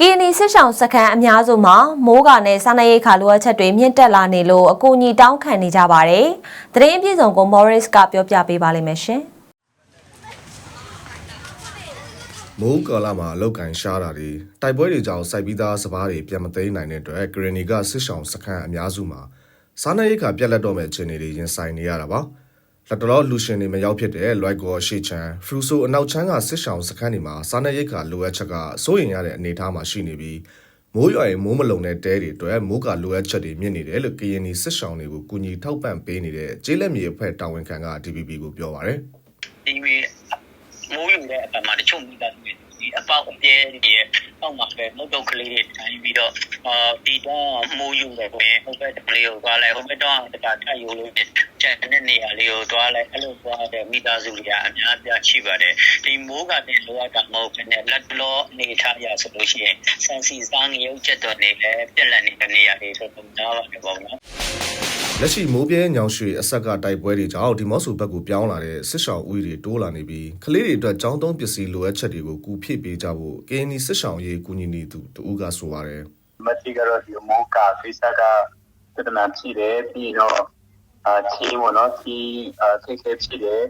ကီနီစစ်ဆောင်စခန်းအများစုမှာမိုးကာနဲ့စားနပ်ရိက္ခာလိုအပ်ချက်တွေမြင့်တက်လာနေလို့အကူအညီတောင်းခံနေကြပါတယ်။သတင်းအပြည့်စုံကို Morris ကပြောပြပေးပါလိမ့်မယ်ရှင်။မိုးကာလမှာအလောက်ကန်ရှားတာတွေတိုက်ပွဲတွေကြောင့်စိုက်ပြီးသားစပားတွေပြန်မသိမ်းနိုင်တဲ့အတွက်ဂရနီကစစ်ဆောင်စခန်းအများစုမှာစားနပ်ရိက္ခာပြက်လက်တော့မဲ့အခြေအနေတွေရင်ဆိုင်နေရတာပါ လက်တလောလူရှင်တွေမရောက်ဖြစ်တဲ့လွိုက်ကောရှေချန်ဖရူဆိုအနောက်ချမ်းကစစ်ဆောင်စခန်းတွေမှာစားနပ်ရိက္ခာလိုအပ်ချက်ကစိုးရိမ်ရတဲ့အနေအထားမှာရှိနေပြီးမိုးရွာရင်မိုးမလုံတဲ့တဲတွေအတွက်မိုးကလိုအပ်ချက်တွေမြင့်နေတယ်လို့ကရင်နီစစ်ဆောင်တွေကိုကူညီထောက်ပံ့ပေးနေတဲ့ကျေးလက်မြေအဖွဲ့တာဝန်ခံက DPP ကိုပြောပါရယ်ဒီဝေမိုးယူတဲ့အပမာတချို့မိသားစုတွေဒီအပေါက်အပြဲတွေရဲ့အောက်မှာပဲမုတ်တုတ်ကလေးတွေတိုင်းပြီးတော့အာဒီတော့မိုးယူတယ်ကိုရင်ဟိုဘက်ကလေးကိုသွားလိုက်ဟိုဘက်တော့တကထပ်ယူလို့ ကျန်တဲ့နေရာလေးကိုသွားလိုက်အဲ့လိုသွားတဲ့မိသားစုတွေကအများပြရှိပါတယ်ဒီမိုးကတည်းကလိုအပ်တာမဟုတ်ဘဲနဲ့လက်လောအနေထားရဆိုလို့ရှိရင်ဆန်စီစားငရုတ်ချက်တော်နေလဲပြက်လက်နေတဲ့နေရာတွေဆိုတော့နားပါတယ်ပေါ့နော်လက်ရှိမိုးပြဲညောင်ရွှေအဆက်ကတိုက်ပွဲတွေကြောင့်ဒီမော့ဆူဘက်ကိုပြောင်းလာတဲ့စစ်ဆောင်ဦးတွေတိုးလာနေပြီးကလေးတွေအတွက်ចောင်းသုံးပစ္စည်းလိုအပ်ချက်တွေကိုကူဖြည့်ပေးကြဖို့ KNY စစ်ဆောင်ရေးကူညီနေသူတူကဆိုပါတယ်မတိကတော့ဒီမောကာဖိစကပြဿနာဖြစ်တယ်ပြီးတော့ အာချီမနော်ချီအာထိခဲဖြစ်တယ်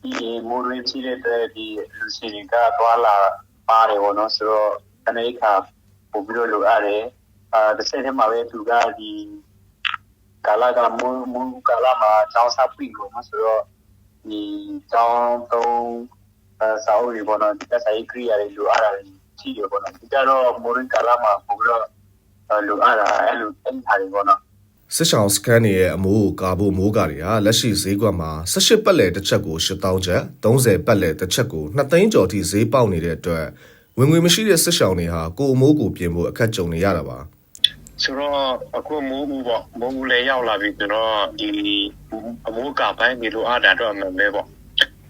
ဒီမိုးရင်းဖြစ်တဲ့အတွက်ဒီလူစီကသွားလာပါတယ်ဘောနော်ဆိုတော့အနေခါပို့ပြီးတော့လိုရတယ်အာတစ်ဆက်တည်းမှာပဲသူကဒီကာလာကမိုးမိုးကာလာမှာចောင်းစားပြီးဘောနော်ဆိုတော့ဒီចောင်းသုံးအာစာအုပ်တွေဘောနော်ဒီကစားရေးခရီးရတယ်လိုအပ်တာတွေရှိတယ်ဘောနော်ဒီကတော့မိုးရင်းကာလာမှာပို့ပြီးတော့လိုအပ်တာအဲ့လိုအဲ့ဟာတွေပေါ့နော် စစ်ဆောင်စကန်တွေရဲ့အမိုးကိုကာဖို့မိုးကာတွေဟာလက်ရှိဈေးကွက်မှာ18ပတ်လည်တစ်ချက်ကို8000ကျပ်30ပတ်လည်တစ်ချက်ကို2သိန်းကျော်ထိဈေးပေါက်နေတဲ့အတွက်ဝင်ငွေမရှိတဲ့စစ်ဆောင်တွေဟာကိုယ်အမိုးကိုပြင်ဖို့အခက်ကြုံနေရတာပါဆိုတော့အခုမိုးဘူးပေါ့မိုးဘူးလည်းရောက်လာပြီဆိုတော့ဒီအမိုးကပိုင်းဒီလိုအားတာတော့အမှန်ပဲပေါ့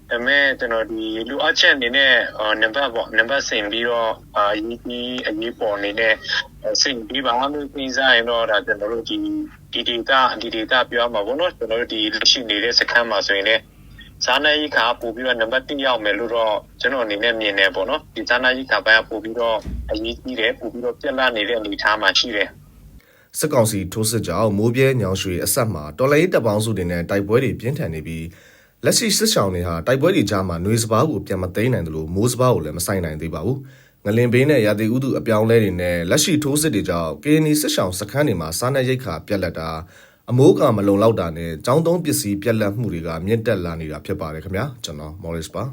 ဒါပေမဲ့ကျွန်တော်ဒီလူအချက်အနေနဲ့နံပါတ်ပေါ့နံပါတ်ဆင်ပြီးတော့အာအရေးကြီးအရေးပေါ်အနေနဲ့ဆင်ပြီးပါလို့ပြင်စားရင်တော့ဒါကျွန်တော်တို့ဒီဒီ data ဒီ data ပြောမှာပေါ့နော်ကျွန်တော်တို့ဒီရှိနေတဲ့စခန်းမှာဆိုရင်လည်းဇာနာကြီးခါပို့ပြီးတော့နံပါတ်1ရောက်မယ်လို့တော့ကျွန်တော်အနေနဲ့မြင်တယ်ပေါ့နော်ဒီဇာနာကြီးခါပိုင်းပို့ပြီးတော့အရေးကြီးတယ်ပို့ပြီးတော့ပြက်လာနေတဲ့အနေအထားမှာရှိတယ်စစ်ကောင်စီထိုးစစ်ကြောင့်မိုးပြဲညောင်ရွှေအဆက်မှာတော်လိုင်းတပ်ပေါင်းစုတွေနဲ့တိုက်ပွဲတွေပြင်းထန်နေပြီး လက်ရှိစစ်ဆောင်တွေဟာတိုက်ပွဲတွေကြားမှာຫນွေစပားကိုပြန်မသိမ်းနိုင်သလိုမိုးစပားကိုလည်းမဆိုင်နိုင်သေးပါဘူးငလင်ဘေးနဲ့ရာသီဥတုအပြောင်းလဲတွေနဲ့လက်ရှိထိုးစစ်တွေကြောင့်ကင်းနီစစ်ဆောင်စခန်းတွေမှာစားနပ်ရိက္ခာပြက်လက်တာအမိုးကမလုံလောက်တာနဲ့ចောင်းသုံးပစ္စည်းပြက်လက်မှုတွေကမြင့်တက်လာနေတာဖြစ်ပါတယ်ခင်ဗျာကျွန်တော် Morris ပါ